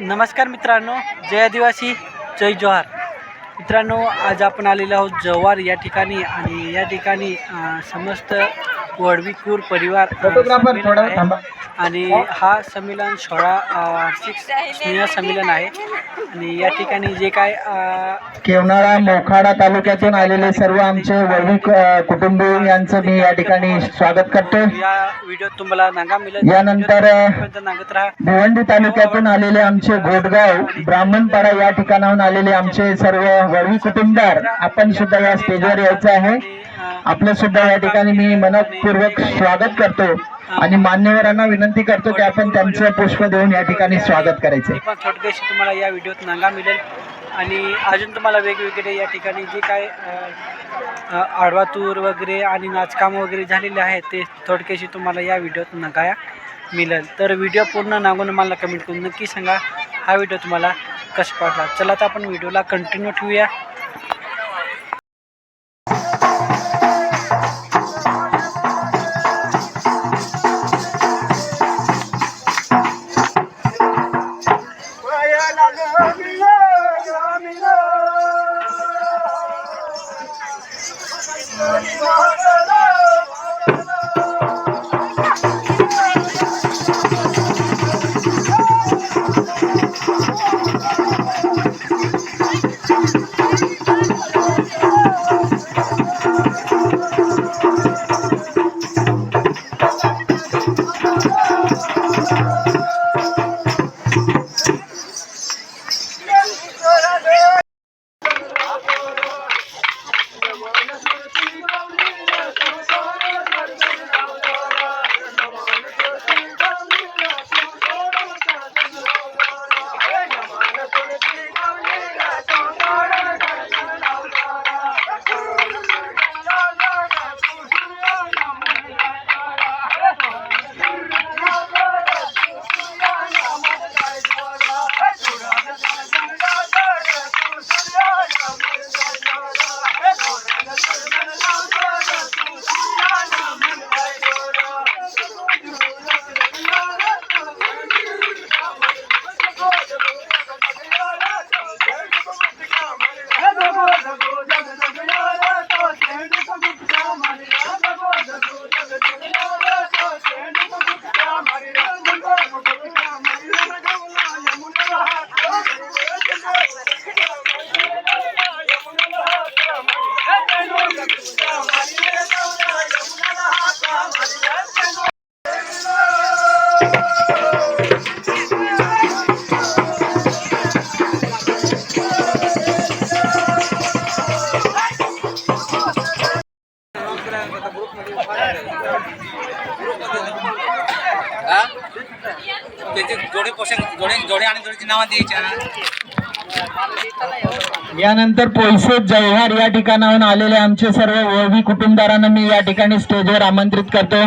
नमस्कार मित्रांनो जय आदिवासी जय जोहार. मित्रांनो आज आपण आलेलो आहोत जव्हार या ठिकाणी आणि या ठिकाणी समस्त वडवीकूर परिवार संमेलन आहे. आणि हा संमेलन सोळा वार्षिक स्नेह संमेलन आहे. आणि या ठिकाणी जे काय केवनाळा मोखाडा तालुक्यातून आलेले सर्व आमचे वैदिक अ, कुटुंबीय यांचं मी या ठिकाणी स्वागत करतो. या व्हिडिओत तुम्हाला नागा मिळेल यानंतर, भिवंडी तालुक्यातून आलेले आमचे घोटगाव ब्राह्मणपाडा या ठिकाणाहून आलेले आमचे सर्व वळवी कुटुंबदार आपण सुद्धा या स्टेजवर यायचं आहे. आपलं सुद्धा या ठिकाणी मी मनपूर्वक स्वागत करतो आणि मान्यवरांना विनंती करतो की आपण त्यांचं पुष्प देऊन या ठिकाणी स्वागत करायचं. ती पण थोडक्याशी तुम्हाला या व्हिडिओत नांगा मिळेल. आणि अजून तुम्हाला वेगवेगळे या ठिकाणी जे काय आडवातूर आडवा तूर वगैरे आणि नाचकाम वगैरे झालेले आहे ते थोडक्याशी तुम्हाला या व्हिडिओत नगाया मिळेल. तर व्हिडिओ पूर्ण नागून मला कमेंट करून नक्की सांगा हा व्हिडिओ तुम्हाला कसा वाटला चला तर आपण व्हिडिओला कंटिन्यू ठेवूया. त्याचे जोडे जोडे जोडे आणि जोडीची नावं यानंतर पोयसे जव्हार या ठिकाणाहून आलेले आमचे सर्व ओवी कुटुंबदारांना मी या ठिकाणी स्टेजवर आमंत्रित करतो.